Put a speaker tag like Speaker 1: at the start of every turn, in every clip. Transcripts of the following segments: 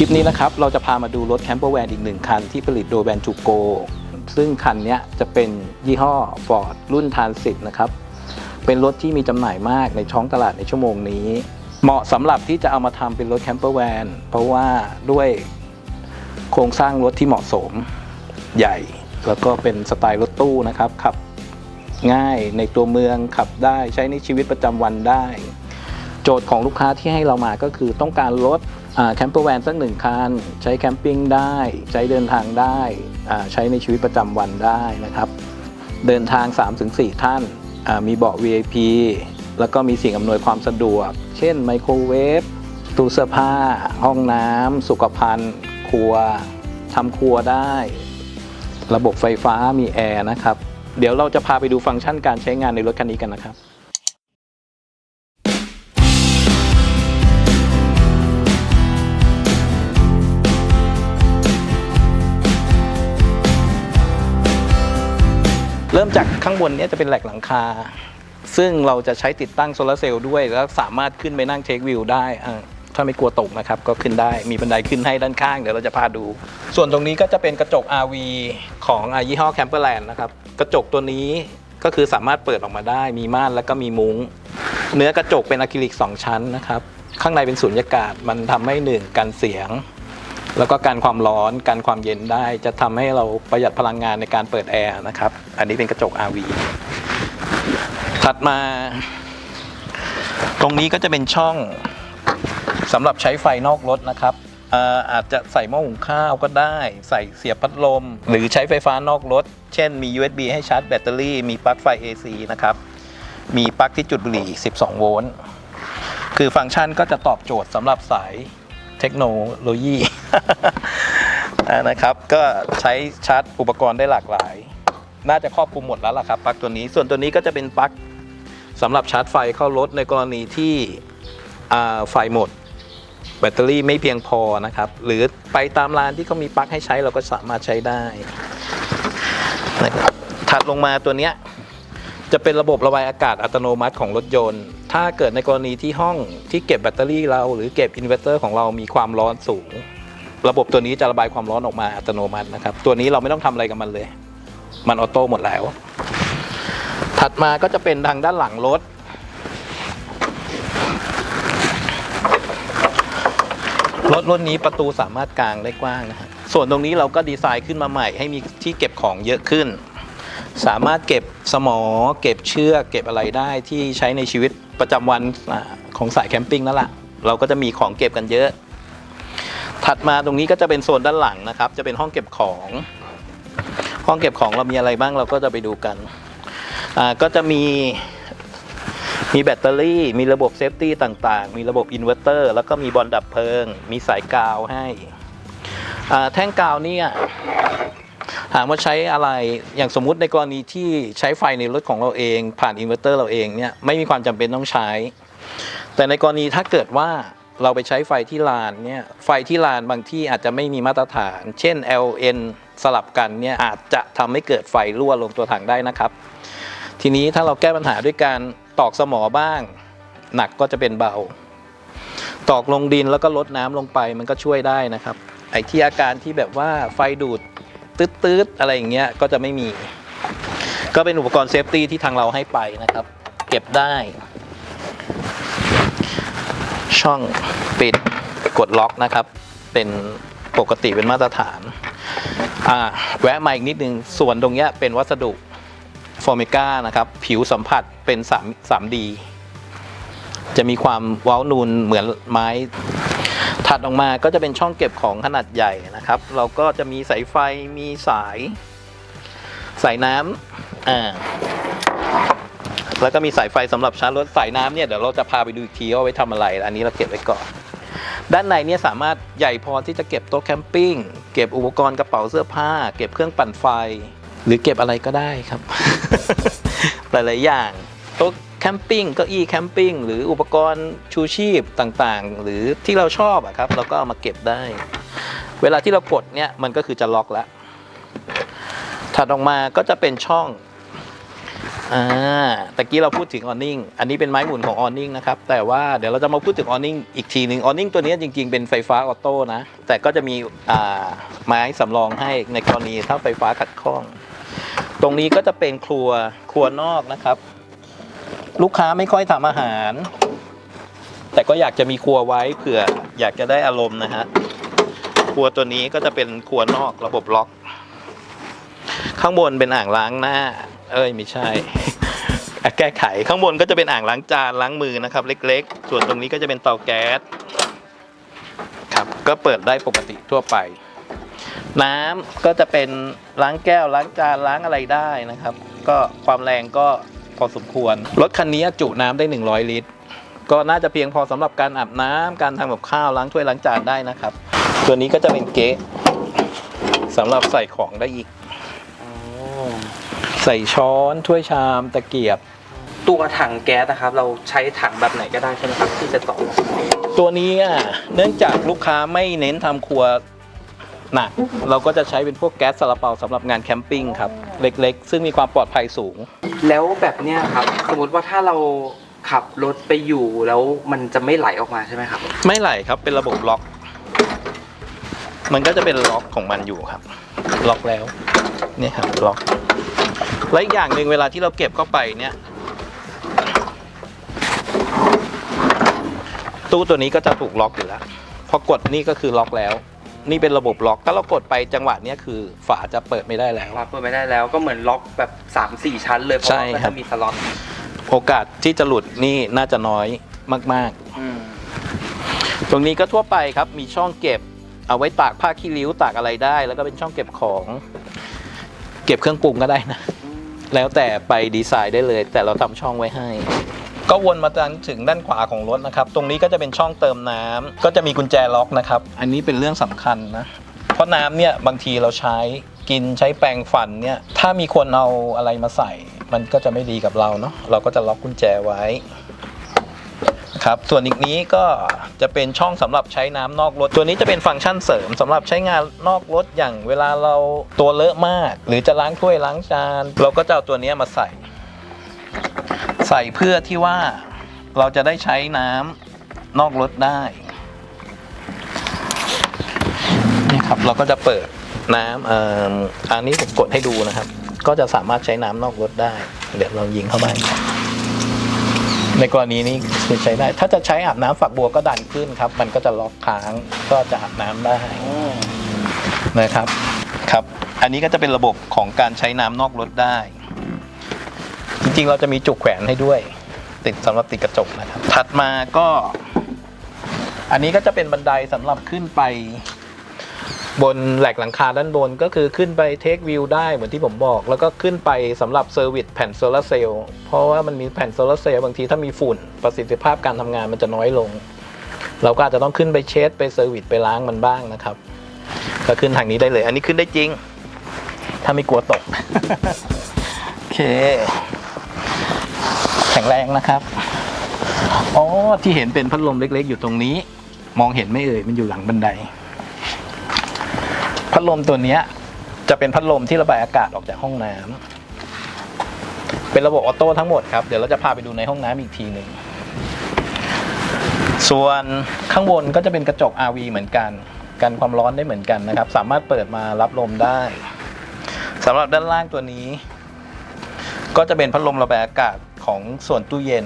Speaker 1: ลิปนี้นะครับเราจะพามาดูรถแคมเปอร์แวนอีกหนึ่งคันที่ผลิตโดยแบรนด์จูโก ซึ่งคันนี้จะเป็นยี่ห้อ Ford รุ่นทานสินะครับ เป็นรถที่มีจำหน่ายมากในท้องตลาดในชั่วโมงนี้ เหมาะสำหรับที่จะเอามาทำเป็นรถแคมเปอร์แวนเพราะว่าด้วยโครงสร้างรถที่เหมาะสมใหญ่ แล้วก็เป็นสไตล์รถตู้นะครับขับง่ายในตัวเมืองขับได้ใช้ในชีวิตประจำวันได้ โจทย์ของลูกค้าที่ให้เรามาก็คือต้องการรถ แคมเปอร์แวนสักหนึ่งคัน ใช้แคมปิ้งได้ ใช้เดินทางได้ใช้ในชีวิตประจำวันได้นะครับ เดินทาง 3-4 ท่านอ่ามีเบาะ VIP แล้วก็มีสิ่งอำนวยความสะดวก เช่นไมโครเวฟตู้เสื้อผ้า ห้องน้ำสุขภัณฑ์ ครัวทำครัวได้ ระบบไฟฟ้ามีแอร์นะครับ เดี๋ยวเราจะพาไปดูฟังก์ชันการใช้งานในรถคันนี้กันนะครับ ริ่มจากข้างบนนี้จะเป็นแหลกหลังคา ซึ่งเราจะใช้ติดตั้งโซลาร์เซลล์ด้วย แล้วสามารถขึ้นไปนั่งเทควิวได้ถ้าไม่กลัวตกนะครับก็ขึ้นได้มีบันไดขึ้นให้ด้านข้างเดี๋ยวเราจะพาดู ส่วนตรงนี้ก็จะเป็นกระจก RV ของยี่ห้อ Camperland นะครับกระจกตัวนี้ก็คือสามารถเปิดออกมาได้ มีม่านแล้วก็มีมุง้ง เนื้อกระจกเป็นอะคริลิก 2 ชั้นนะครับ ข้างในเป็นสุญญากาศมันทำให้หนึ่งกันเสียง แล้วก็การความร้อนการความเย็นได้จะทำให้เราประหยัดพลังงานในการเปิดแอร์นะครับ อันนี้เป็นกระจก RV ถัดมา ตรงนี้ก็จะเป็นช่องสำหรับใช้ไฟนอกรถนะครับอาอาจจะใส่หม้อหุงข้าวก็ได้ ใส่เสียบพัดลม หรือใช้ไฟฟ้านอกรถ เช่นมี USB ให้ชาร์จแบตเตอรี่ มีปลั๊กไฟ AC นะครับ มีปลั๊กที่จุดบุหรี่ 12 โวลต์ คือฟังก์ชันก็จะตอบโจทย์สำหรับสาย เทคโนโลยี นะครับ ก็ใช้ชาร์จอุปกรณ์ได้หลากหลาย น่าจะครอบคลุมหมดแล้วล่ะครับปลั๊กตัวนี้ ส่วนตัวนี้ก็จะเป็นปลั๊กสำหรับชาร์จไฟเข้ารถในกรณีที่ไฟหมด แบตเตอรี่ไม่เพียงพอนะครับ หรือไปตามร้านที่เขามีปลั๊กให้ใช้เราก็สามารถใช้ได้นะครับถัดลงมาตัวเนี้ยจะเป็นระบบระบายอากาศอัตโนมัติของรถยนต์ ถ้าเกิดในกรณีที่ห้องที่เก็บแบตเตอรี่เรา หรือเก็บอินเวอร์เตอร์ของเรามีความร้อนสูง ระบบตัวนี้จะระบายความร้อนออกมาอัตโนมัตินะครับ ตัวนี้เราไม่ต้องทำอะไรกับมันเลย มันออโต้หมดแล้ว ถัดมาก็จะเป็นทางด้านหลังรถ รถรุ่นนี้ประตูสามารถกางได้กว้างนะฮะส่วนตรงนี้เราก็ดีไซน์ขึ้นมาใหม่ให้มีที่เก็บของเยอะขึ้น สามารถเก็บสมอ เก็บเชือกเก็บอะไรได้ที่ใช้ในชีวิต ประจำวันของสายแคมปิ้งนั่นแหละเราก็จะมีของเก็บกันเยอะ ถัดมาตรงนี้ก็จะเป็นโซนด้านหลังนะครับ จะเป็นห้องเก็บของ ห้องเก็บของเรามีอะไรบ้างเราก็จะไปดูกัน ก็จะมีมีแบตเตอรี่ มีระบบเซฟตี้ต่างๆ มีระบบอินเวอร์เตอร์ แล้วก็มีบอลดับเพลิง มีสายกาวให้ แท่งกาวเนี่ย ถามว่าใช้อะไรอย่างสมมุติในกรณีที่ใช้ไฟในรถของเราเอง ผ่านอินเวอร์เตอร์เราเองเนี่ยไม่มีความจำเป็นต้องใช้ แต่ในกรณีถ้าเกิดว่าเราไปใช้ไฟที่ลานเนี่ยไฟที่ลานบางที่อาจจะไม่มีมาตรฐาน เช่น LN สลับกันเนี่ยอาจจะทำให้เกิดไฟรั่วลงตัวถังได้นะครับ ทีนี้ถ้าเราแก้ปัญหาด้วยการตอกสมอบ้าง หนักก็จะเป็นเบา ตอกลงดินแล้วก็ลดน้ำลงไปมันก็ช่วยได้นะครับ ไอ้ที่อาการที่แบบว่าไฟดูด ตืดๆอะไรอย่างเงี้ยก็จะไม่มี ก็เป็นอุปกรณ์เซฟตี้ที่ทางเราให้ไปนะครับ เก็บได้ ช่องปิดกดล็อกนะครับ เป็นปกติเป็นมาตรฐานอ่าแวะมาอีกนิดนึงส่วนตรงเนี้ยเป็นวัสดุฟอร์มิก้านะครับ ผิวสัมผัสเป็น3 3D จะมีความเว้านูนเหมือนไม้ ถัดออกมาก็จะเป็นช่องเก็บของขนาดใหญ่นะครับ เราก็จะมีสายไฟมีสาย สายน้ำอ่าแล้วก็มีสายไฟสำหรับชาร์จรถสายน้ำเนี่ยเดี๋ยวเราจะพาไปดูอีกทีว่าไว้ทำอะไร อันนี้เราเก็บไว้ก่อน ด้านในเนี่ยสามารถใหญ่พอที่จะเก็บโต๊ะแคมปิ้งเก็บอุปกรณ์กระเป๋าเสื้อผ้า เก็บเครื่องปั่นไฟ หรือเก็บอะไรก็ได้ครับ หลายๆอย่างโต๊ะ แคมปิ้งเก้าอี้แคมปิ้งหรืออุปกรณ์ชูชีพต่างๆ หรือที่เราชอบอะครับ เราก็เอามาเก็บได้ เวลาที่เรากดเนี่ยมันก็คือจะล็อกแล้วถัดออกมาก็จะเป็นช่องอ่าตะกี้เราพูดถึงออนิ่งอันนี้เป็นไม้หมุนของออนิ่งนะครับ แต่ว่าเดี๋ยวเราจะมาพูดถึงออนิ่งอีกทีหนึ่งออนิ่งตัวนี้จริงๆ เป็นไฟฟ้าออโต้นะ แต่ก็จะมีอ่าไม้สำรองให้ในกรณีถ้าไฟฟ้าขัดข้อง ตรงนี้ก็จะเป็นครัวครัวนอกนะครับ ลูกค้าไม่ค่อยทำอาหาร แต่ก็อยากจะมีครัวไว้เผื่ออยากจะได้อารมณ์นะฮะครัวตัวนี้ก็จะเป็นครัวนอกระบบล็อก ข้างบนเป็นอ่างล้างหน้า เอ้ยไม่ใช่ แก้ไขข้างบนก็จะเป็นอ่างล้างจานล้างมือนะครับ เล็ก ๆ ส่วนตรงนี้ก็จะเป็นเตาแก๊สครับก็เปิดได้ปกติทั่วไป น้ำก็จะเป็นล้างแก้วล้างจานล้างอะไรได้นะครับ ก็ความแรงก็ พอสมควร รถคันนี้จุน้ำได้ 100 ลิตร ก็น่าจะเพียงพอสำหรับการอาบน้ำการทำกับข้าวล้างถ้วยล้างจานได้นะครับ ตัวนี้ก็จะเป็นเก๊ะสำหรับใส่ของได้อีก ใส่ช้อนถ้วยชามตะเกียบ
Speaker 2: ตัวถังแก๊สนะครับ เราใช้ถังแบบไหนก็ได้ใช่ไหมครับที่จะต่อ
Speaker 1: ตัวนี้อะเนื่องจากลูกค้าไม่เน้นทำครัวห นักเราก็จะใช้เป็นพวกแก๊สซาลาเปาสำหรับงานแคมปิ้งครับ เล็กๆ ซึ่งมีความปลอดภัยสูง
Speaker 2: แล้วแบบเนี้ยครับ สมมติว่าถ้าเราขับรถไปอยู่แล้วมันจะไม่ไหลออกมาใช่ไหมครับ
Speaker 1: ไม่ไหลครับเป็นระบบล็อก มันก็จะเป็นล็อกของมันอยู่ครับ ล็อกแล้วเนี่ยครับล็อกและอีกอย่างหนึ่งเวลาที่เราเก็บเข้าไปเนี่ย ตู้ตัวนี้ก็จะถูกล็อกอยู่แล้วพอกดนี่ก็คือล็อกแล้ว นี่เป็นระบบล็อกถ้าเรากดไปจังหวะเนี้ยคือฝาจะเปิดไม่ได้แล้ว
Speaker 2: รับเปิดไม่ได้แล้วก็เหมือนล็อกแบบ3 4 ชั้นเลยเพราะ
Speaker 1: ใช่
Speaker 2: ว่าก็
Speaker 1: ครั
Speaker 2: จะ
Speaker 1: บ
Speaker 2: มีสล็อต
Speaker 1: โอกาสที่จะหลุดนี่น่าจะน้อยมาก
Speaker 2: อืม
Speaker 1: ๆ ตรงนี้ก็ทั่วไปครับมีช่องเก็บ เอาไว้ตากผ้าขี้ริ้วตากอะไรได้ แล้วก็เป็นช่องเก็บของ เก็บเครื่องปรุงก็ได้นะ แล้วแต่ไปดีไซน์ได้เลย แต่เราทำช่องไว้ให้ ก็วนมาจนถึงด้านขวาของรถนะครับ ตรงนี้ก็จะเป็นช่องเติมน้ำก็จะมีกุญแจล็อกนะครับ อันนี้เป็นเรื่องสำคัญนะ เพราะน้ำเนี่ยบางทีเราใช้กินใช้แปรงฟันเนี่ย ถ้ามีคนเอาอะไรมาใส่ มันก็จะไม่ดีกับเราเนาะ เราก็จะล็อกกุญแจไว้ครับ ส่วนอีกนี้ก็จะเป็นช่องสำหรับใช้น้ำนอกรถ ตัวนี้จะเป็นฟังก์ชันเสริมสำหรับใช้งานนอกรถอย่างเวลาเราตัวเลอะมาก หรือจะล้างถ้วยล้างจาน เราก็จะเอาตัวเนี้ยมาใส่ ใส่เพื่อที่ว่าเราจะได้ใช้น้ำนอกรถได้นี่ครับเราก็จะเปิดน้ำเอ่ออันนี้ผมกดให้ดูนะครับ ก็จะสามารถใช้น้ำนอกรถได้ เดี๋ยวเรายิงเข้าไปในกรณีนี้คือใช้ได้ ถ้าจะใช้อาบน้ำฝักบัวก็ดันขึ้นครับ มันก็จะล็อกค้างก็จะอาบน้ำได้นะครับ ครับ อันนี้ก็จะเป็นระบบของการใช้น้ำนอกรถได้ จริงๆ เราจะมีจุกแขวนให้ด้วย ติดสำหรับติดกระจกนะครับ ถัดมาก็ อันนี้ก็จะเป็นบันไดสำหรับขึ้นไป บนแหลกหลังคาด้านบนก็คือขึ้นไปเทควิวได้เหมือนที่ผมบอก แล้วก็ขึ้นไปสำหรับเซอร์วิสแผ่นโซลาร์เซลล์เพราะว่ามันมีแผ่นโซลาร์เซลล์บางทีถ้ามีฝุ่นประสิทธิภาพการทำงานมันจะน้อยลง เราก็อาจจะต้องขึ้นไปเช็ดไปเซอร์วิสไปล้างมันบ้างนะครับ ก็ขึ้นทางนี้ได้เลย อันนี้ขึ้นได้จริง ถ้าไม่กลัวตกโอเค ข็งแรงนะครับอ๋อที่เห็นเป็นพัดลมเล็ก ๆ อยู่ตรงนี้ มองเห็นไม่เอ่ยมันอยู่หลังบันได พัดลมตัวเนี้ยจะเป็นพัดลมที่ระบายอากาศออกจากห้องน้ำเป็นระบบออโต้ทั้งหมดครับเดี๋ยวเราจะพาไปดูในห้องน้ำอีกทีหนึ่งส่วนข้างบนก็จะเป็นกระจก RV เหมือนกันกันความร้อนได้เหมือนกันนะครับ สามารถเปิดมารับลมได้สำหรับด้านล่างตัวนี้ ก็จะเป็นพัดลมระบายอากาศ ของส่วนตู้เย็น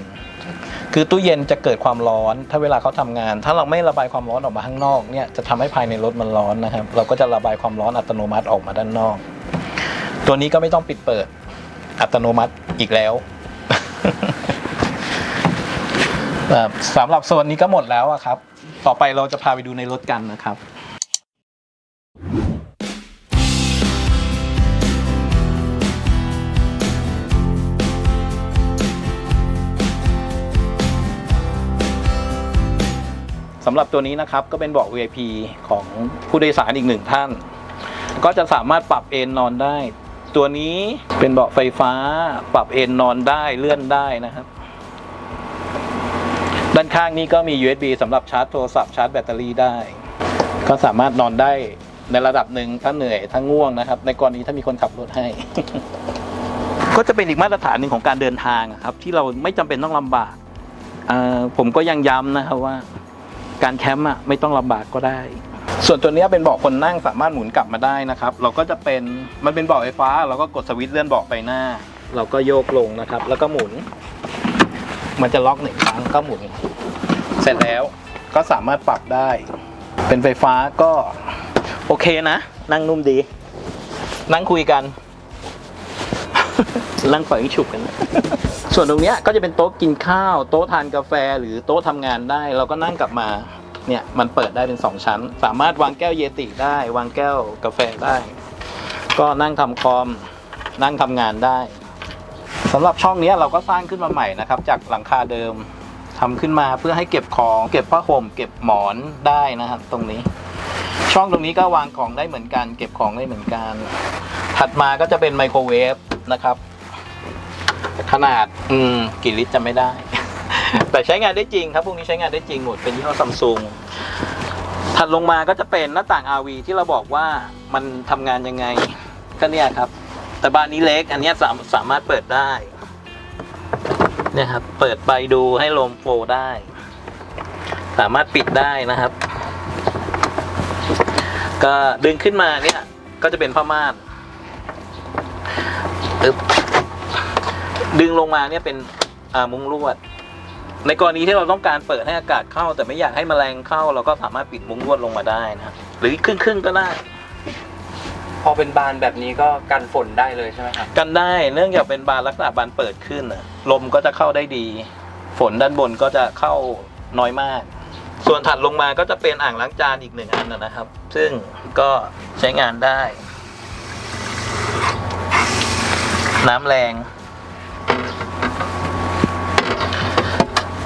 Speaker 1: คือตู้เย็นจะเกิดความร้อน ถ้าเวลาเขาทำงาน ถ้าเราไม่ระบายความร้อนออกมาข้างนอกเนี่ยจะทำให้ภายในรถมันร้อนนะครับ เราก็จะระบายความร้อนอัตโนมัติออกมาด้านนอก ตัวนี้ก็ไม่ต้องปิดเปิดอัตโนมัติอีกแล้วแบบสำหรับโซนนี้ก็หมดแล้วครับ ต่อไปเราจะพาไปดูในรถกันนะครับ สำหรับตัวนี้นะครับก็เป็นเบาะ VIP ของผู้โดยสารอีกหนึ่งท่าน ก็จะสามารถปรับเอนนอนได้ ตัวนี้เป็นเบาะไฟฟ้า ปรับเอนนอนได้เลื่อนได้นะครับ ด้านข้างนี้ก็มี USB สำหรับชาร์จโทรศัพท์ชาร์จแบตเตอรี่ได้ ก็สามารถนอนได้ในระดับหนึ่งถ้าเหนื่อยถ้าง่วงนะครับ ในกรณีถ้ามีคนขับรถให้ ก็จะเป็นอีกมาตรฐานหนึ่งของการเดินทางครับ ที่เราไม่จำเป็นต้องลำบากผมก็ยังย้ำนะครับว่า การแคมป์อะไม่ต้องลำบากก็ได้ ส่วนตัวนี้เป็นเบาะคนนั่งสามารถหมุนกลับมาได้นะครับ เราก็จะเป็นมันเป็นเบาะไฟฟ้า เราก็กดสวิตช์เลื่อนเบาะไปหน้า เราก็โยกลงนะครับ แล้วก็หมุน มันจะล็อกหนึ่งครั้งก็หมุน เสร็จแล้วก็สามารถปรับได้ เป็นไฟฟ้าก็โอเคนะ นั่งนุ่มดี นั่งคุยกัน นั่งปล่อยฉุบกันนะ ส่วนตรงเนี้ยก็จะเป็นโต๊ะกินข้าว โต๊ะทานกาแฟหรือโต๊ะทำงานได้ เราก็นั่งกลับมาเนี่ยมันเปิดได้เป็นสองชั้น สามารถวางแก้วเยติได้ วางแก้วกาแฟได้ ก็นั่งทำคอมนั่งทำงานได้สำหรับช่องนี้เราก็สร้างขึ้นมาใหม่นะครับ จากหลังคาเดิมทำขึ้นมาเพื่อให้เก็บของ เก็บผ้าห่มเก็บหมอนได้นะครับตรงนี้ ช่องตรงนี้ก็วางของได้เหมือนกัน เก็บของได้เหมือนกัน ถัดมาก็จะเป็นไมโครเวฟนะครับ ขนาดอืมกี่ลิตรจะไม่ได้ แต่ใช้งานได้จริงครับพวกนี้ใช้งานได้จริงหมดเป็นยี่ห้อซัมซุงถัดลงมาก็จะเป็นหน้าต่าง RV ที่เราบอกว่ามันทำงานยังไง ก็เนี่ยครับ แต่บ้านนี้เล็ก อันเนี้ยสามสามารถเปิดได้เนี่ยครับ เปิดไปดูให้ลมโฟล์ได้ สามารถปิดได้นะครับ ก็ดึงขึ้นมาเนี่ย ก็จะเป็นผ้าม่านอึ๊บ ดึงลงมาเนี่ยเป็นอ่ามุ้งลวด ในกรณีที่เราต้องการเปิดให้อากาศเข้า แต่ไม่อยากให้แมลงเข้า เราก็สามารถปิดมุ้งลวดลงมาได้นะหรือครึ่งครึ่งๆก็ได้
Speaker 2: พอเป็นบานแบบนี้ก็กันฝนได้เลยใช่ไหมครับ
Speaker 1: กันได้เนื่องจากเป็นบานลักษณะบานเปิดขึ้นน่ะลมก็จะเข้าได้ดี ฝนด้านบนก็จะเข้าน้อยมาก ส่วนถัดลงมาก็จะเป็นอ่างล้างจานอีกหนึ่งอันนะนะครับ ซึ่งก็ใช้งานได้ น้ำแรง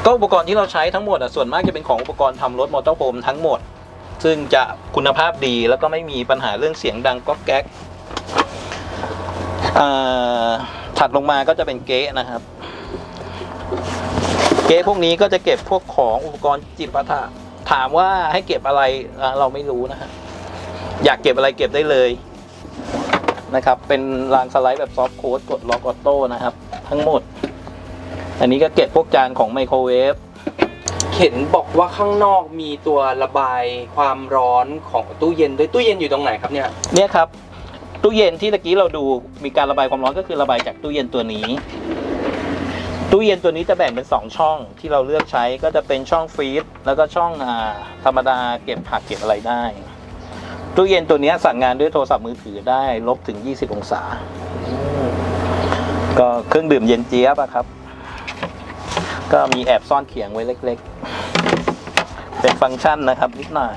Speaker 1: ก็อุปกรณ์ที่เราใช้ทั้งหมดอะส่วนมากจะเป็นของอุปกรณ์ทำรถมอเตอร์โฮมทั้งหมด ซึ่งจะคุณภาพดีแล้วก็ไม่มีปัญหาเรื่องเสียงดังก๊อกแก๊กถัดลงมาก็จะเป็นเก๊ะนะครับ เก๊ะพวกนี้ก็จะเก็บพวกของอุปกรณ์จิปาถะถามว่าให้เก็บอะไรเราไม่รู้นะฮะอยากเก็บอะไรเก็บได้เลยนะครับ เป็นรางสไลด์แบบซอฟต์โค้ดกดล็อกออโต้นะครับ ทั้งหมด อันนี้ก็เก็บพวกจานของไมโครเวฟ
Speaker 2: เห็นบอกว่าข้างนอกมีตัวระบายความร้อนของตู้เย็นด้วยตู้เย็นอยู่ตรงไหนครับเนี่ย
Speaker 1: เนี่ยครับตู้เย็นที่ตะกี้เราดูมีการระบายความร้อนก็คือระบายจากตู้เย็นตัวนี้ ตู้เย็นตัวนี้จะแบ่งเป็นสองช่องที่เราเลือกใช้ก็จะเป็นช่องฟรีซแล้วก็ช่องอธรรมดาเก็บผักเก็บอะไรได้ ตู้เย็นตัวนี้สั่งงานด้วยโทรศัพท์มือถือได้ลบถึง 20 องศา ก็เครื่องดื่มเย็นเจี๊ยบอะครับ ก็มีแอบซ่อนเขียงไว้เล็กๆ เป็นฟังก์ชันนะครับนิดหน่อย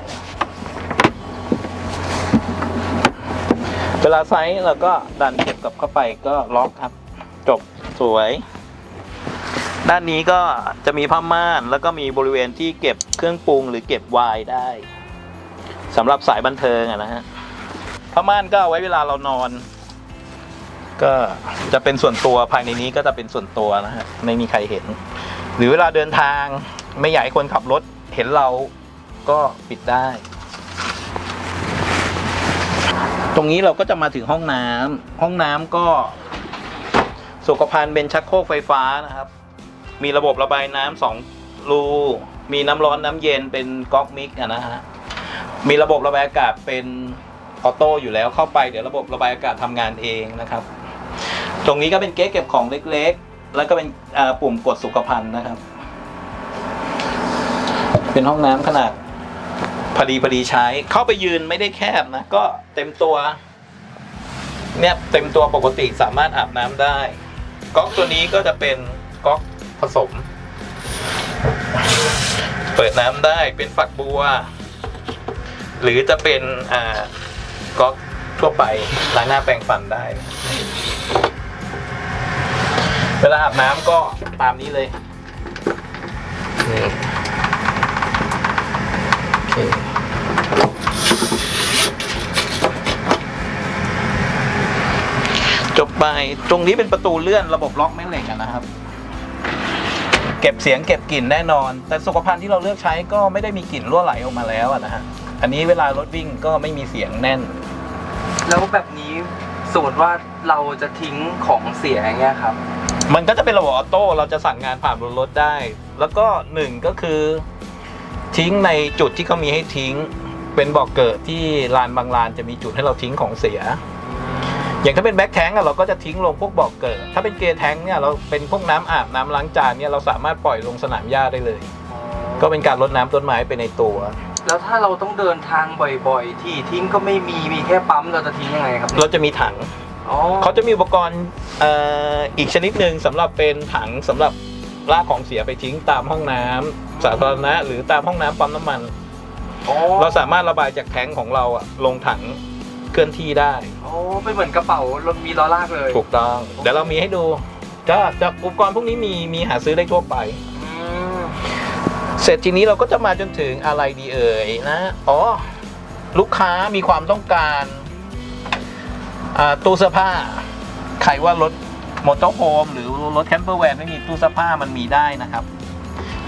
Speaker 1: เวลาไซส์เราก็ดันเก็บกลับเข้าไปก็ล็อกครับ จบสวย ด้านนี้ก็จะมีผ้าม่านแล้วก็มีบริเวณที่เก็บเครื่องปรุงหรือเก็บไวน์ได้สำหรับสายบันเทิงอะนะฮะผ้าม่านก็เอาไว้เวลาเรานอน ก็จะเป็นส่วนตัวภายในนี้ก็จะเป็นส่วนตัวนะฮะไม่มีใครเห็น หรือเวลาเดินทางไม่อยากให้คนขับรถเห็นเราก็ปิดได้ ตรงนี้เราก็จะมาถึงห้องน้ำห้องน้ำก็สุขภัณฑ์เป็นชักโครกไฟฟ้านะครับ มีระบบระบายน้ำสองรู มีน้ำร้อนน้ำเย็นเป็นก๊อกมิกนะฮะ มีระบบระบายอากาศเป็นออโต้อยู่แล้วเข้าไปเดี๋ยวระบบระบายอากาศทำงานเองนะครับ ตรงนี้ก็เป็นเก๊กเก็บของเล็กๆ แล้วก็เป็นปุ่มกดสุขภัณฑ์นะครับ เป็นห้องน้ำขนาดพอดีพอดีใช้ เข้าไปยืนไม่ได้แคบนะ ก็เต็มตัว เนี่ยเต็มตัวปกติสามารถอาบน้ำได้ ก๊อกตัวนี้ก็จะเป็นก๊อกผสม เปิดน้ำได้เป็นฝักบัว หรือจะเป็นอ่าก๊อกทั่วไปล้างหน้าแปรงฟันได้ เวลาอาบน้ำก็ตามนี้เลยนี่โอเคจบไปตรงนี้เป็นประตูเลื่อนระบบล็อกแม่เหล็กนะครับ เก็บเสียงเก็บกลิ่นแน่นอน แต่สุขภัณฑ์ที่เราเลือกใช้ก็ไม่ได้มีกลิ่นรั่วไหลออกมาแล้วอะนะฮะอันนี้เวลารถวิ่งก็ไม่มีเสียงแน่น
Speaker 2: แล้วแบบนี้สมมติว่าเราจะทิ้งของเสียอย่างเงี้ยครับ
Speaker 1: มันก็จะเป็นระบบออโต้เราจะสั่งงานผ่านบนรถได้ แล้วก็หนึ่งก็คือ ทิ้งในจุดที่เขามีให้ทิ้ง เป็นบอกเกิดที่ลานบางลานจะมีจุดให้เราทิ้งของเสีย อย่างถ้าเป็นแบ็คแทงอะเราก็จะทิ้งลงพวกบอกเกิด ถ้าเป็นเกย์แทงเนี่ยเราเป็นพวกน้ำอาบน้ำล้างจานเนี่ยเราสามารถปล่อยลงสนามหญ้าได้เลย ก็เป็นการรดน้ำต้นไม้ไปในตัว
Speaker 2: แล้วถ้าเราต้องเดินทางบ่อยๆ ที่ทิ้งก็ไม่มีมีแค่ปั๊มเราจะทิ้งยังไงครับ
Speaker 1: เราจะมีถัง
Speaker 2: อ๋อ
Speaker 1: เขาจะมีอุปกรณ์เอ่ออีกชนิดหนึ่งสำหรับเป็นถังสำหรับลากของเสียไปทิ้งตามห้องน้ำสาธารณะหรือตามห้องน้ำปั๊มน้ำมัน
Speaker 2: อ๋อ
Speaker 1: เราสามารถระบายจากแทงของเราอะลงถังเคลื่อนที่ได้
Speaker 2: อ๋อเป็นเหมือนกระเป๋ารถมีล้อลากเลย
Speaker 1: ถูกต้อง เดี๋ยวเรามีให้ดูก็จะอุปกรณ์พวกนี้มีมีหาซื้อได้ทั่วไป
Speaker 2: อืม
Speaker 1: เสร็จทีนี้เราก็จะมาจนถึงอะไรดีเอ่ยนะ อ๋อ ลูกค้ามีความต้องการอ่า ตู้เสื้อผ้า ใครว่ารถมอเตอร์โฮมหรือรถแคมเปอร์แวนไม่มีตู้เสื้อผ้ามันมีได้นะครับ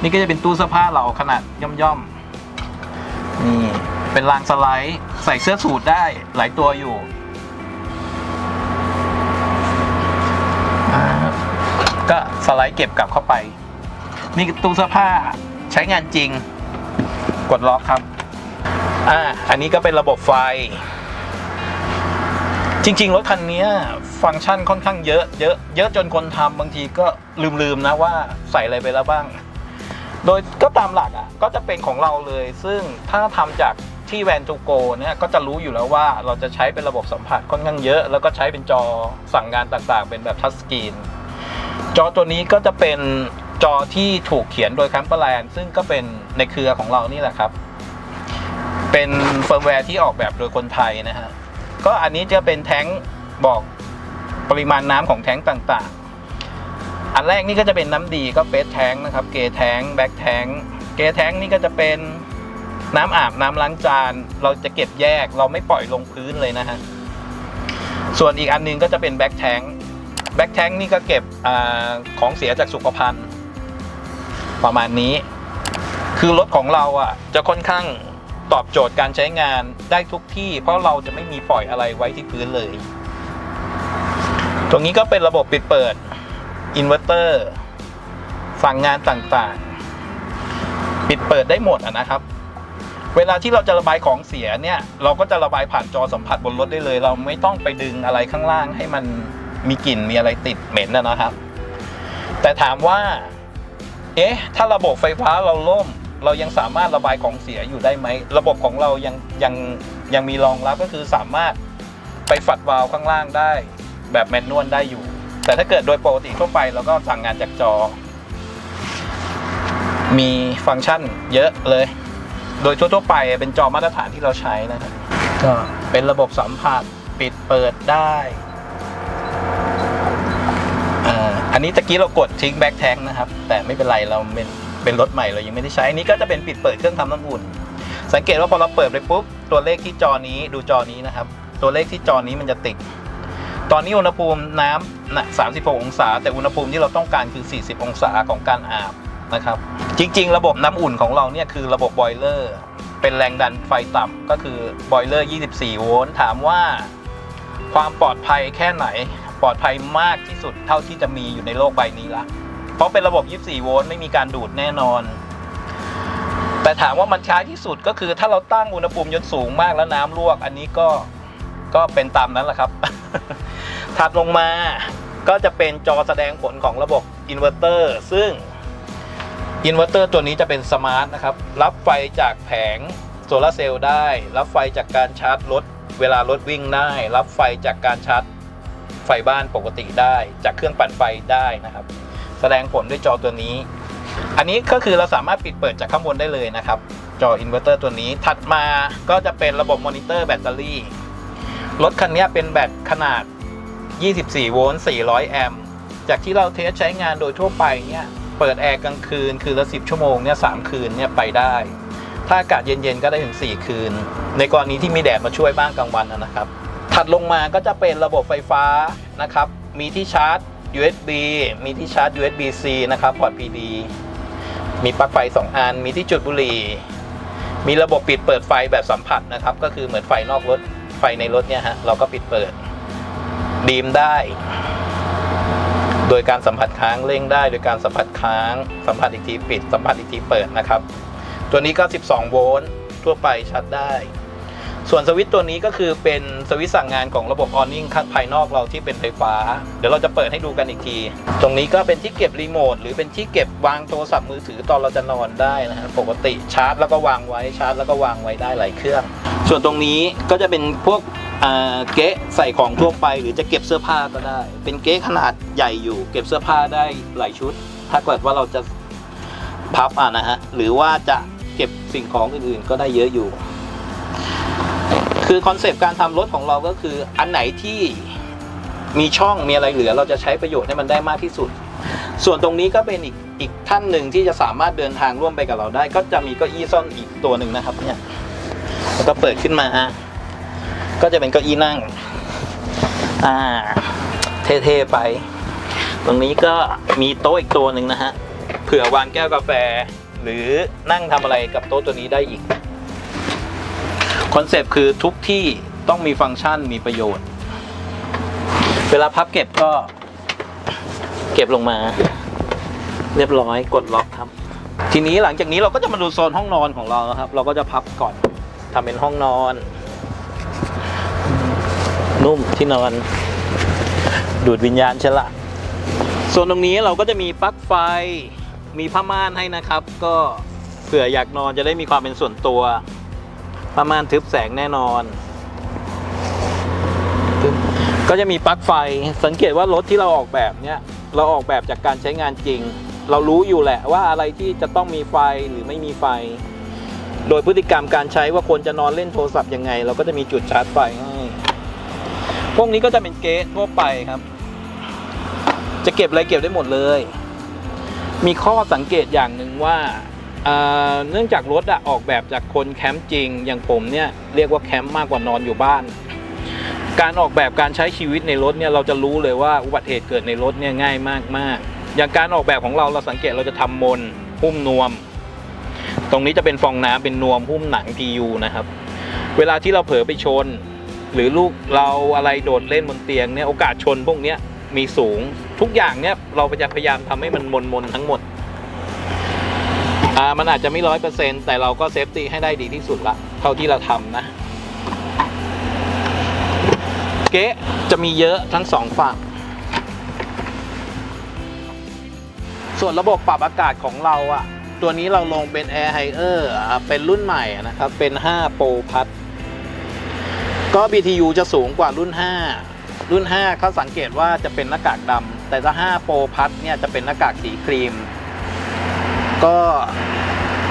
Speaker 1: นี่ก็จะเป็นตู้เสื้อผ้าเราขนาดย่อมๆนี่เป็นรางสไลด์ใส่เสื้อสูทได้หลายตัวอยู่ก็สไลด์เก็บกลับเข้าไป นี่ตู้เสื้อผ้าใช้งานจริง กดล็อกครับอ่าอันนี้ก็เป็นระบบไฟ จริงๆ รถคันนี้ฟังก์ชันค่อนข้างเยอะเยอะเยอะจนคนทำบางทีก็ลืมๆนะว่าใส่อะไรไปแล้วบ้าง โดยก็ตามหลักอะก็จะเป็นของเราเลย ซึ่งถ้าทำจากที่แวนทูโกเนี่ยก็จะรู้อยู่แล้วว่าเราจะใช้เป็นระบบสัมผัสค่อนข้างเยอะ แล้วก็ใช้เป็นจอสั่งงานต่างๆ เป็นแบบทัชสกรีนจอตัวนี้ก็จะเป็นจอที่ถูกเขียนโดยแคมเปอร์แลนด์ซึ่งก็เป็นในเครือของเรานี่แหละครับ เป็นเฟิร์มแวร์ที่ออกแบบโดยคนไทยนะฮะ ก็อันนี้จะเป็นแท้งบอกปริมาณน้ำของแท้งต่างๆ อันแรกนี่ก็จะเป็นน้ำดีก็เฟสแท้งนะครับ เกแท้งแบ็กแท้งเกแท้งนี่ก็จะเป็นน้ำอาบน้ำล้างจาน เราจะเก็บแยกเราไม่ปล่อยลงพื้นเลยนะฮะ ส่วนอีกอันหนึงก็จะเป็นแบ็กแท้งแบ็กแท้งนี่ก็เก็บอของเสียจากสุขภัณฑ์ประมาณนี้ คือรถของเราอะจะค่อนข้าง ตอบโจทย์การใช้งานได้ทุกที่ เพราะเราจะไม่มีปล่อยอะไรไว้ที่พื้นเลย ตรงนี้ก็เป็นระบบปิดเปิดอินเวอร์เตอร์สั่งงานต่างๆ ปิดเปิดได้หมดนะครับ เวลาที่เราจะระบายของเสียเนี่ย เราก็จะระบายผ่านจอสัมผัสบนรถได้เลย เราไม่ต้องไปดึงอะไรข้างล่างให้มันมีกลิ่นมีอะไรติดเหม็นนะครับ แต่ถามว่า เอ๊ะ ถ้าระบบไฟฟ้าเราล่ม เรายังสามารถระบายของเสียอยู่ได้ไหม ระบบของเรายังยังยังมีรองรับก็คือสามารถไปฝัดวาล์วข้างล่างได้ แบบแมนนวลได้อยู่ แต่ถ้าเกิดโดยปกติทั่วไปเราก็สั่งงานจากจอ มีฟังก์ชันเยอะเลย โดยทั่วๆไปเป็นจอมาตรฐานที่เราใช้นะครับก็เป็นระบบสัมผัสปิดเปิดได้อ่าอันนี้ตะกี้เรากดทิ้งแบ็กแทงนะครับ แต่ไม่เป็นไรเราเป็น เป็นรถใหม่เรายังไม่ได้ใช้อันนี้ก็จะเป็นปิดเปิดเครื่องทำน้ำอุ่น สังเกตว่าพอเราเปิดไปปุ๊บตัวเลขที่จอนี้ดูจอนี้นะครับ ตัวเลขที่จอนี้มันจะติด ตอนนี้อุณหภูมิน้ำนะ36 องศา แต่อุณหภูมิที่เราต้องการคือ 40 องศาของการอาบนะครับ จริง ๆ ระบบน้ำอุ่นของเราเนี่ยคือระบบบอยเลอร์เป็นแรงดันไฟต่ำก็คือบอยเลอร์24 โวลต์ถามว่าความปลอดภัยแค่ไหนปลอดภัยมากที่สุดเท่าที่จะมีอยู่ในโลกใบนี้ละ เพราะเป็นระบบ 24 โวลต์ไม่มีการดูดแน่นอน แต่ถามว่ามันช้าที่สุดก็คือถ้าเราตั้งอุณหภูมิยนสูงมากแล้วน้ำลวก อันนี้ก็ก็เป็นตามนั้นแหละครับ ถัดลงมาก็จะเป็นจอแสดงผลของระบบอินเวอร์เตอร์ซึ่งอินเวอร์เตอร์ตัวนี้จะเป็นสมาร์ทนะครับ รับไฟจากแผงโซลาเซลล์ได้ รับไฟจากการชาร์จรถ เวลารถวิ่งได้ รับไฟจากการชาร์จไฟบ้านปกติได้ จากเครื่องปั่นไฟได้นะครับ แสดงผลด้วยจอตัวนี้ อันนี้ก็คือเราสามารถปิดเปิดจากข้างบนได้เลยนะครับ จออินเวอร์เตอร์ตัวนี้ ถัดมาก็จะเป็นระบบมอนิเตอร์แบตเตอรี่ รถคันนี้เป็นแบตขนาด 24 โวลต์ 400 แอมป์ จากที่เราเทสใช้งานโดยทั่วไปเนี่ยเปิดแอร์กลางคืน คืนละ 10 ชั่วโมงเนี่ย3คืนเนี่ยไปได้ ถ้าอากาศเย็นๆ ก็ได้ถึง 4 คืน ในกรณีที่มีแดดมาช่วยบ้างกลางวันนะครับ ถัดลงมาก็จะเป็นระบบไฟฟ้านะครับ มีที่ชาร์จ USB มีที่ชาร์จ USB-C นะครับพอร์ต PD มีปลั๊กไฟ 2 อัน มีที่จุดบุหรี่ มีระบบปิดเปิดไฟแบบสัมผัสนะครับ ก็คือเหมือนไฟนอกรถ ไฟในรถเนี่ยฮะ เราก็ปิดเปิด ดีมได้ โดยการสัมผัสค้างเร่งได้ โดยการสัมผัสค้าง สัมผัสอีกทีปิด สัมผัสอีกทีเปิดนะครับ ตัวนี้ก็ 12 โวลต์ทั่วไปชัดได้ ส่วนสวิตช์ตัวนี้ก็คือเป็นสวิตช์สั่งงานของระบบออนนิ่งภายนอกเราที่เป็นไฟฟ้า เดี๋ยวเราจะเปิดให้ดูกันอีกที ตรงนี้ก็เป็นที่เก็บรีโมทหรือเป็นที่เก็บวางโทรศัพท์มือถือตอนเราจะนอนได้นะฮะปกติชาร์จแล้วก็วางไว้ชาร์จแล้วก็วางไว้ได้หลายเครื่อง ส่วนตรงนี้ก็จะเป็นพวกเก๊ะใส่ของทั่วไป หรือจะเก็บเสื้อผ้าก็ได้ เป็นเก๊ะขนาดใหญ่อยู่ เก็บเสื้อผ้าได้หลายชุด ถ้าเกิดว่าเราจะพับอะนะฮะหรือว่าจะเก็บสิ่งของอื่นๆ ก็ได้เยอะอยู่ คือคอนเซปต์การทำรถของเราก็คืออันไหนที่มีช่องมีอะไรเหลือ เราจะใช้ประโยชน์ให้มันได้มากที่สุด ส่วนตรงนี้ก็เป็นอีกอีกท่านหนึ่งที่จะสามารถเดินทางร่วมไปกับเราได้ ก็จะมีเก้าอี้ซ่อนอีกตัวหนึ่งนะครับเนี่ยแล้วก็เปิดขึ้นมา ก็จะเป็นเก้าอี้นั่ง อ่า เท่ๆไป ตรงนี้ก็มีโต๊ะอีกตัวหนึ่งนะฮะเผื่อวางแก้วกาแฟ หรือนั่งทำอะไรกับโต๊ะตัวนี้ได้อีก คอนเซปต์คือทุกที่ต้องมีฟังก์ชันมีประโยชน์ เวลาพับเก็บก็เก็บลงมา เรียบร้อยกดล็อกครับ ทีนี้หลังจากนี้เราก็จะมาดูโซนห้องนอนของเราครับ เราก็จะพับก่อนทำเป็นห้องนอน นุ่มที่นอน ดูดวิญญาณใช่ละส่วนตรงนี้เราก็จะมีปลั๊กไฟมีผ้าม่านให้นะครับ ก็เผื่ออยากนอนจะได้มีความเป็นส่วนตัว ผ้าม่านทึบแสงแน่นอน ก็จะมีปลั๊กไฟสังเกตว่ารถที่เราออกแบบเนี้ยเราออกแบบจากการใช้งานจริง เรารู้อยู่แหละว่าอะไรที่จะต้องมีไฟหรือไม่มีไฟ โดยพฤติกรรมการใช้ว่าควรจะนอนเล่นโทรศัพท์ยังไง เราก็จะมีจุดชาร์จไฟให้ พวกนี้ก็จะเป็นเกสทั่วไปครับ จะเก็บอะไรเก็บได้หมดเลย มีข้อสังเกตอย่างหนึ่งว่า เนื่องจากรถอะออกแบบจากคนแคมป์จริง อย่างผมเนี่ยเรียกว่าแคมป์มากกว่านอนอยู่บ้าน การออกแบบการใช้ชีวิตในรถเนี่ยเราจะรู้เลยว่าอุบัติเหตุเกิดในรถเนี่ยง่ายมากมากอย่างการออกแบบของเราเราสังเกตเราจะทำมนหุ้มนวม ตรงนี้จะเป็นฟองน้ำเป็นนวมหุ้มหนัง PU นะครับ เวลาที่เราเผลอไปชน หรือลูกเราอะไรโดดเล่นบนเตียงเนี่ยโอกาสชนพวกนี้มีสูง ทุกอย่างเนี่ยเราจะพยายามทำให้มันมนมนทั้งหมด อ่ามันอาจจะไม่ร้อยเปอร์เซ็นต์แต่เราก็เซฟตี้ให้ได้ดีที่สุดละเท่าที่เราทำนะเก๊ะจะมีเยอะทั้งสองฝั่ง ส่วนระบบปรับอากาศของเราอะตัวนี้เราลงเป็น Air h i e r เป็นรุ่นใหม่นะครับ เป็น 5 Pro พัดก็ BTU จะสูงกว่ารุ่น 5 รุ่น 5 เขาสังเกตว่าจะเป็นหน้ากากดำแต่ถ้า 5 Pro พัดเนี่ยจะเป็นหน้ากากสีครีม ก็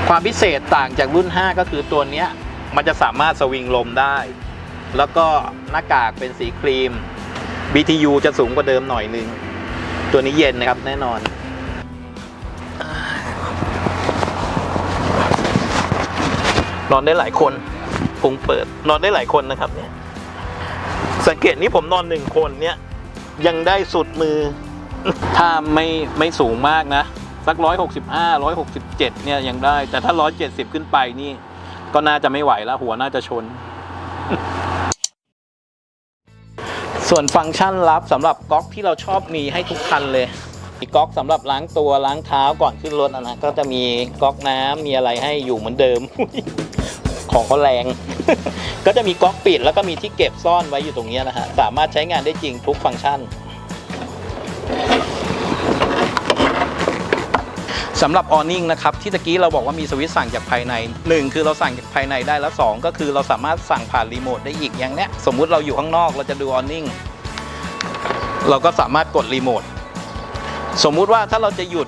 Speaker 1: ความพิเศษต่างจากรุ่น 5 ก็คือตัวเนี้ยมันจะสามารถสวิงลมได้ แล้วก็หน้ากากเป็นสีครีม BTU จะสูงกว่าเดิมหน่อยนึง ตัวนี้เย็นนะครับแน่นอน นอนได้หลายคนพุงเปิด นอนได้หลายคนนะครับเนี่ย สังเกตนี้ผมนอนหนึ่งคนเนี่ย ยังได้สุดมือ ถ้าไม่ไม่สูงมากนะ สักร้อยหกสิบห้าร้อยหกสิบเจ็ดเนี่ยยังได้ แต่ถ้าร้อยเจ็ดสิบขึ้นไปนี่ ก็น่าจะไม่ไหวแล้วหัวน่าจะชน ส่วนฟังก์ชันลับสำหรับก๊อกที่เราชอบมีให้ทุกคันเลยมีก๊อกสำหรับล้างตัวล้างเท้าก่อนขึ้นรถนะก็จะมีก๊อกน้ำมีอะไรให้อยู่เหมือนเดิม ของเขาแรง ก็จะมีก๊อกปิดแล้วก็มีที่เก็บซ่อนไว้อยู่ตรงนี้นะฮะสามารถใช้งานได้จริงทุกฟังก์ชัน สำหรับออนิ่งนะครับที่ตะกี้เราบอกว่ามีสวิตช์สั่งจากภายในหนึ่งคือเราสั่งจากภายในได้แล้วสองก็คือเราสามารถสั่งผ่านรีโมทได้อีกอย่างเนี้ยสมมุติเราอยู่ข้างนอกเราจะดูออนิ่งเราก็สามารถกดรีโมทสมมุติว่าถ้าเราจะหยุด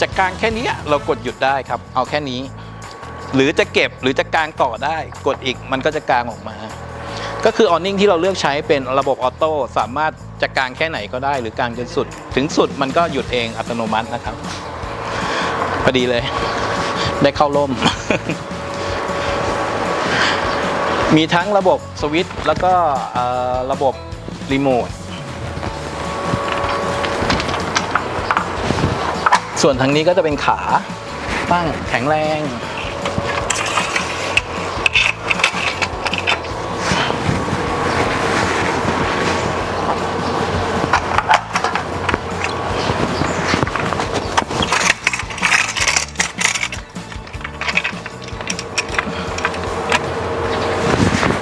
Speaker 1: จะกางแค่นี้เรากดหยุดได้ครับ เอาแค่นี้ หรือจะเก็บหรือจะกางต่อได้ กดอีกมันก็จะกางออกมา ก็คือออนนิ่งที่เราเลือกใช้เป็นระบบออโต้สามารถจะกางแค่ไหนก็ได้ หรือกางจนสุด ถึงสุดมันก็หยุดเองอัตโนมัตินะครับ พอดีเลย ได้เข้าร่ม มีทั้งระบบสวิตช์แล้วก็ระบบรีโมท ส่วนทางนี้ก็จะเป็นขา ตั้งแข็งแรง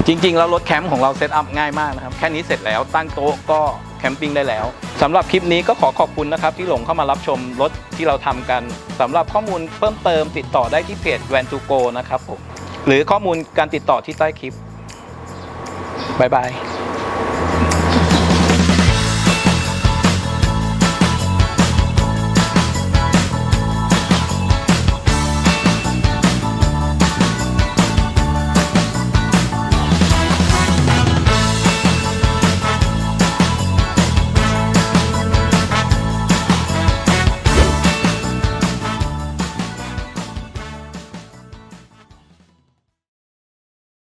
Speaker 1: จริงๆ แล้วรถแคมป์ของเราเซตอัพง่ายมากนะครับ แค่นี้เสร็จแล้วตั้งโต๊ะก็แคมปิ้งได้แล้วสำหรับคลิปนี้ก็ขอขอบคุณนะครับ ที่หลงเข้ามารับชมรถที่เราทำกันสำหรับข้อมูลเพิ่มเติมติดต่อได้ที่เพจ Van to Go นะครับผมหรือข้อมูลการติดต่อที่ใต้คลิปบ๊ายบาย